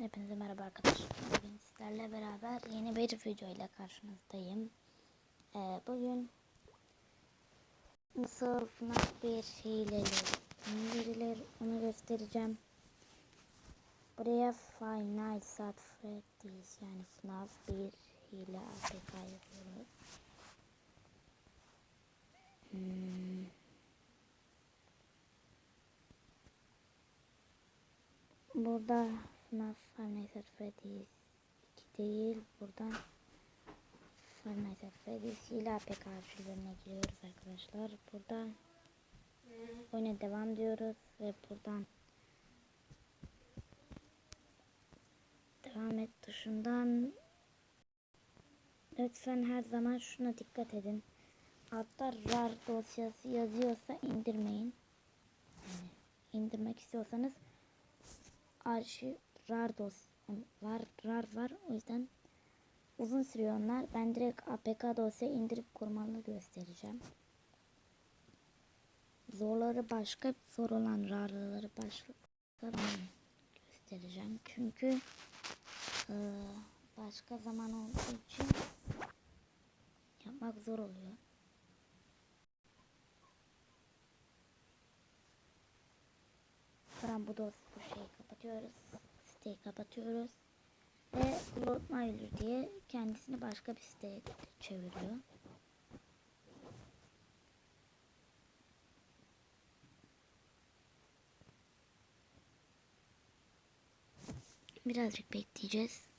Hepinize merhaba arkadaşlar. Bugün sizlerle beraber yeni bir video ile karşınızdayım. Ee, bugün nasıl bir hileli indirilir onu göstereceğim. Buraya Five Nights at Freddy's yani FNAF bir hile APK yazıyoruz. Hmm. Burada FNAF Five Nights at Freddy's 2 değil. Buradan Five Nights at Freddy's ile APK arşivlerine giriyoruz arkadaşlar. Burada oyuna devam diyoruz ve buradan devam et tuşundan lütfen her zaman şuna dikkat edin. Altta RAR dosyası yazıyorsa indirmeyin. Yani indirmek istiyorsanız arşiv rar dos var rar var o yüzden uzun sürüyor onlar. Ben direkt APK dosya indirip kurmalı göstereceğim. Zorları başka, zor olan rarları başka göstereceğim. Çünkü e, başka zaman olduğu için yapmak zor oluyor. Tamam bu da bu şeyi kapatıyoruz. Siteyi kapatıyoruz. Ve Lord Myler diye kendisini başka bir siteye çeviriyor. Birazcık bekleyeceğiz.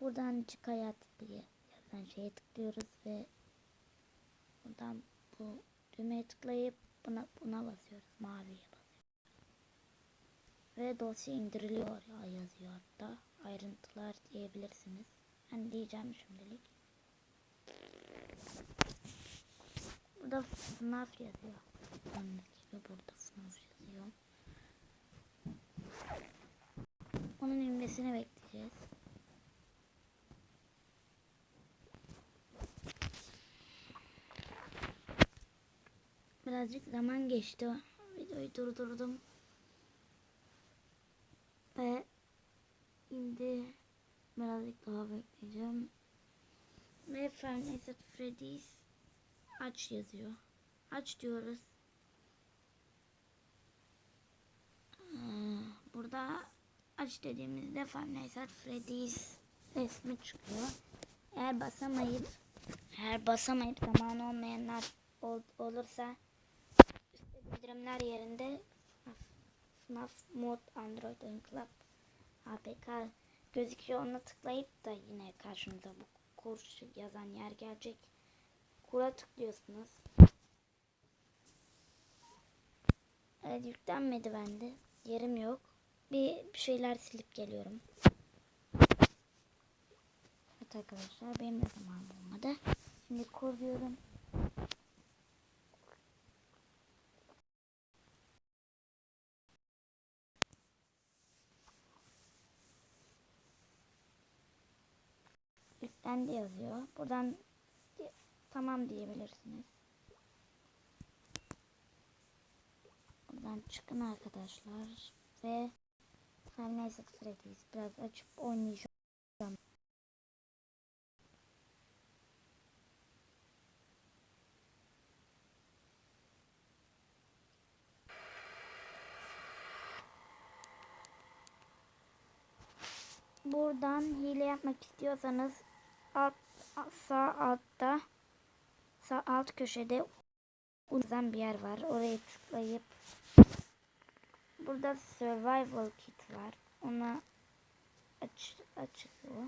Buradan çıkaya diye yazan şeye tıklıyoruz ve buradan bu düğmeye tıklayıp buna, buna basıyoruz. Maviye basıyoruz. Ve dosya indiriliyor ya yazıyor hatta. Ayrıntılar diyebilirsiniz. Ben diyeceğim şimdilik. Burada FNAF yazıyor. Gördüğünüz gibi burada FNAF yazıyor. Onun inmesini bekleyeceğiz. Birazcık zaman geçti. Videoyu durdurdum. Ve indi. Birazcık daha bekleyeceğim. Ve at Freddy's aç yazıyor. Aç diyoruz. Ee, Burada aç dediğimizde at Freddy's resmi çıkıyor. Eğer basamayıp eğer basamayıp zaman olmayanlar ol, olursa üstte bildirimler yerinde FNAF, Mod Android Oyun Club APK gözüküyor. Ona tıklayıp da yine karşınıza bu kur yazan yer gelecek. Kura tıklıyorsunuz. Evet yüklenmedi bende. Yerim yok. Bir, bir şeyler silip geliyorum. Evet arkadaşlar benim de zamanım olmadı. Şimdi kur diyorum. Yüklendi yazıyor. Buradan tamam diyebilirsiniz. Buradan çıkın arkadaşlar ve Nights at Freddy's biraz açıp oynayacağım. Buradan hile yapmak istiyorsanız alt, sağ altta sağ alt köşede uzan bir yer var. Oraya tıklayıp burada survival kit var. Ona aç açılıyor.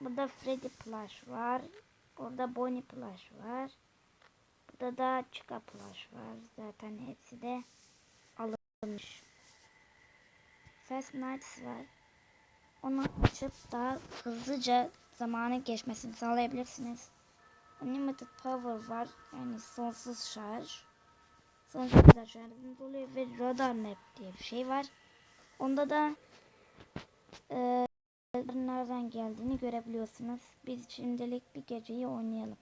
Burada Freddy plush var. Burada Bonnie plush var. Burada da Chica plush var. Zaten hepsi de alınmış. Fast Nights var. Onu açıp daha hızlıca zamanı geçmesini sağlayabilirsiniz. Unlimited Power var. Yani sonsuz şarj. Sonsuz kadar şarjınız oluyor ve Radar Map diye bir şey var. Onda da e, nereden geldiğini görebiliyorsunuz. Biz şimdilik bir geceyi oynayalım.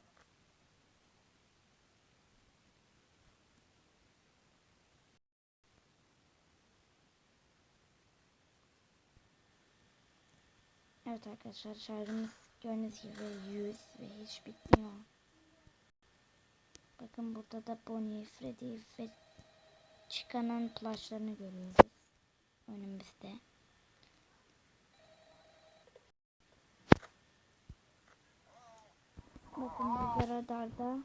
Evet arkadaşlar şarjımız gördüğünüz gibi 100 ve hiç bitmiyor. Bakın burada da Bonnie, Freddy ve Chica'nın plajlarını görüyoruz önümüzde. Bakın burada radarda.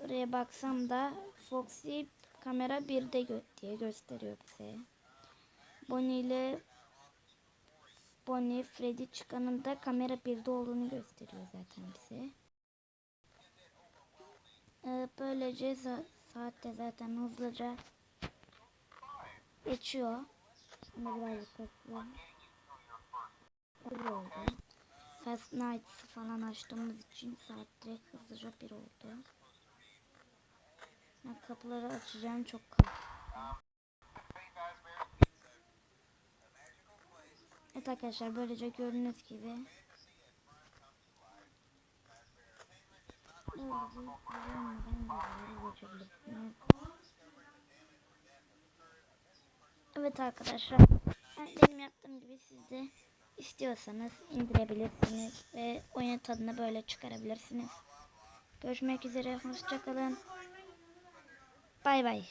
Buraya baksam da Foxy kamera 1'de gö diye gösteriyor bize. Bonnie ile Bonnie, Freddy çıkanın da kamera 1'de olduğunu gösteriyor zaten bize. Ee, böylece za saatte zaten hızlıca geçiyor. Şimdi birazcık bekle. Bir oldu. Fast Nights'ı falan açtığımız için saat direkt hızlıca bir oldu. Ben kapıları açacağım çok kal. Evet arkadaşlar böylece gördüğünüz gibi. Evet arkadaşlar ben benim yaptığım gibi siz de istiyorsanız indirebilirsiniz ve oyun tadını böyle çıkarabilirsiniz. Görüşmek üzere hoşçakalın. Bay bay.